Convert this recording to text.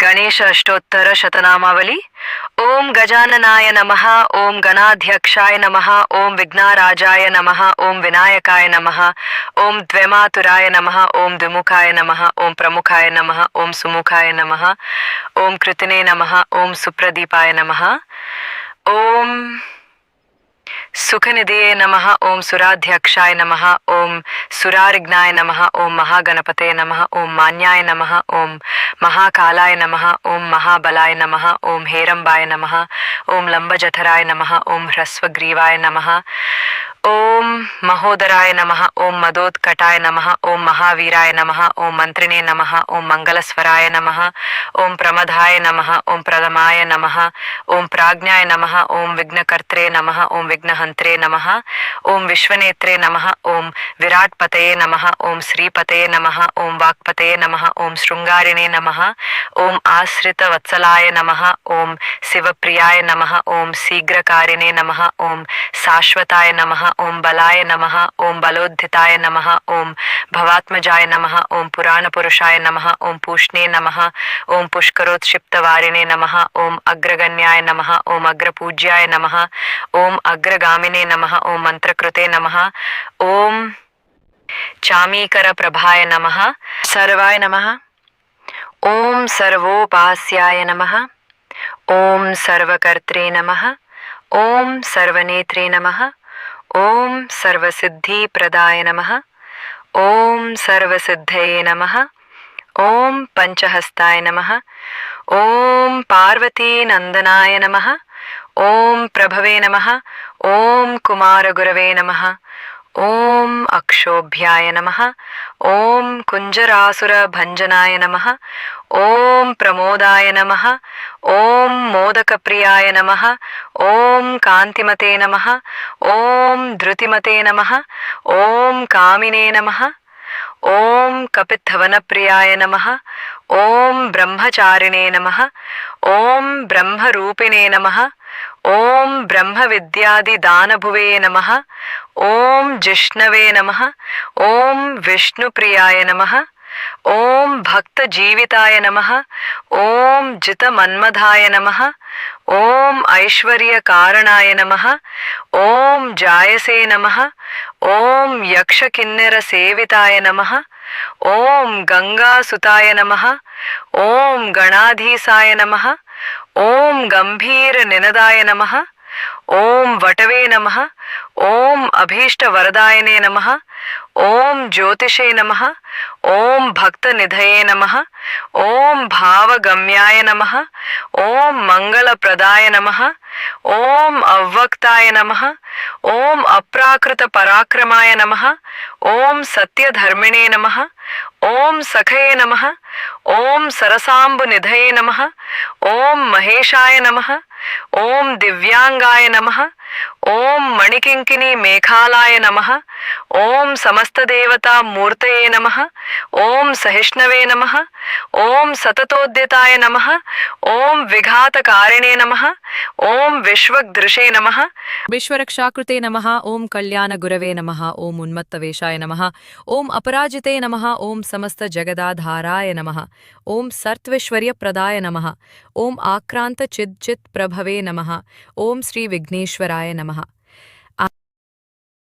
गणेश अष्टोत्तर शतनामावली। ओम गजाननाय नमः, ओम गणाध्यक्षाय नमः, ओम विघ्नाराजाय नमः, ओम विनायकाय नमः, ओम द्वैमातुराय नमः, ओम द्विमुखाय नमः, ओम प्रमुखाय नमः, ओम सुमुखाय नमः, ओम कृतने नमः, ओम सुप्रदीपाय नमः। ओम सुख सुखनिधये नम, ओं सुराध्यक्षा नम, ओं सुरारिघ्नाय नम, ओं महागणपते नम, ओं मान्याय नम, ओं महाकालाय नम, ओं महाबलाय नम, ओं हेरंबाय नम, ओं लंबजठराय नम, ओं ह्रस्वग्रीवाय नम। ओम महोदराय नमः ओम मदोत्कटाय नमः ओम महावीराय नमः ओम मंत्रिणे नमः ओम मंगलस्वराय नमः ओम प्रमदाय नमः ओम प्रदमाय नमः ओम प्राज्ञाय नमः ओम विघ्नकर्त्रे नमः ओम विघ्नहंत्रे नमः ओम विश्वनेत्रे नमः ओम विराटपतये नमः ओम श्रीपतये नमः ओम वाक्पतये नमः ओम नम नमः ओम आश्रितवत्सलाय नमः ओम शिवप्रियाय नमः ओम शीघ्रकारिणे नमः ओम शाश्वताय नमः ओम बलाय नम ओम बलोद्धिताय नम ओम भवात्मजाय नम ओम पुराण पुरुषाय नम ओम पूष्णे नम ओम पुष्कोत्षिप्तवारिणे नम ओम अग्रगण्याय नम ओम अग्रपूज्याय नम ओम अग्रगामिने नमः ओम मन्त्रकृते नमः ओम चामीकरप्रभाय नम सर्वाय नम ओम सर्वोपास्याय नम ओम सर्वकर्त्रे नम ओम सर्वनेत्रे नमः ఓం సర్వసిద్ధి ప్రదాయ నమ. ఓం సర్వసిద్ధయే నమ. ఓం పంచహస్తాయ నమ. ఓం పార్వతీనందనాయ నమ. ఓం ప్రభవే నమ. ఓం కుమారగురవే నమ. ఓం అక్షోభ్యాయ నమ. ఓం కుంజరాసుర భంజనాయ నమ. ఓం ప్రమోదాయ నమ. ఓం మోదకప్రియాయ నమ. ఓం కాంతిమతే నమ. ఓం ధృతిమతే నమ. ఓం కామినే నమ. ఓం కపిత్వనప్రియాయ నమ. ఓం బ్రహ్మచారిణే నమ. ఓం బ్రహ్మరూపిణే నమ. ఓం బ్రహ్మ విద్యాది దానభువే నమ ఓం జిష్ణవే నమ ఓం విష్ణుప్రియాయ నమ ఓం భక్త జీవితాయ నమ ఓం జిత మన్మథాయ నమ ఓం ఐశ్వర్య కారణాయ నమ ఓం జాయసే నమ ఓం యక్ష కిన్నెర సేవితాయ నమ ఓం గంగాసుతాయ నమ ఓం గణాధీసాయ నమ ఓం గంభీర నినదాయ నమ. ఓం వటవే నమ ఓం అభీష్ట వరదాయనే నమ ఓం జ్యోతిషే నమ ఓం భక్త నిధయే నమ ఓం భావగమ్యాయ నమ ఓం మంగళప్రదాయ నమ ఓం అవ్వక్తాయ నమ ఓం అప్రాకృత పరాక్రమాయ నమ ఓం సత్యధర్మిణే నమ ఓం సఖయే నమ ఓం సరసాంబు నిధయే నమ ఓం మహేషాయ నమ ओम दिव्यांगाय नमः ओम मणिकिंकिनी मेघालाय नमः ओम समस्त देवता मूर्तये नमः ओम सहिष्णवे नमः ओम सततोद्यताय नमः ओम विघातकारिणे नमः ओम विश्वदृशे नमः विश्वरक्षाकृते नमः ओम कल्याणगुरवे नमः ओम उन्मत्तवेशाय नमः ओम अपराजिते नमः ओम समस्त जगदाधाराय नमः ओम सर्त्वेश्वर्यप्रदाय नमः ओम आक्रांत चिद्चित प्रभ भवे नमः। ओम श्री विघ्नेश्वराय नमः।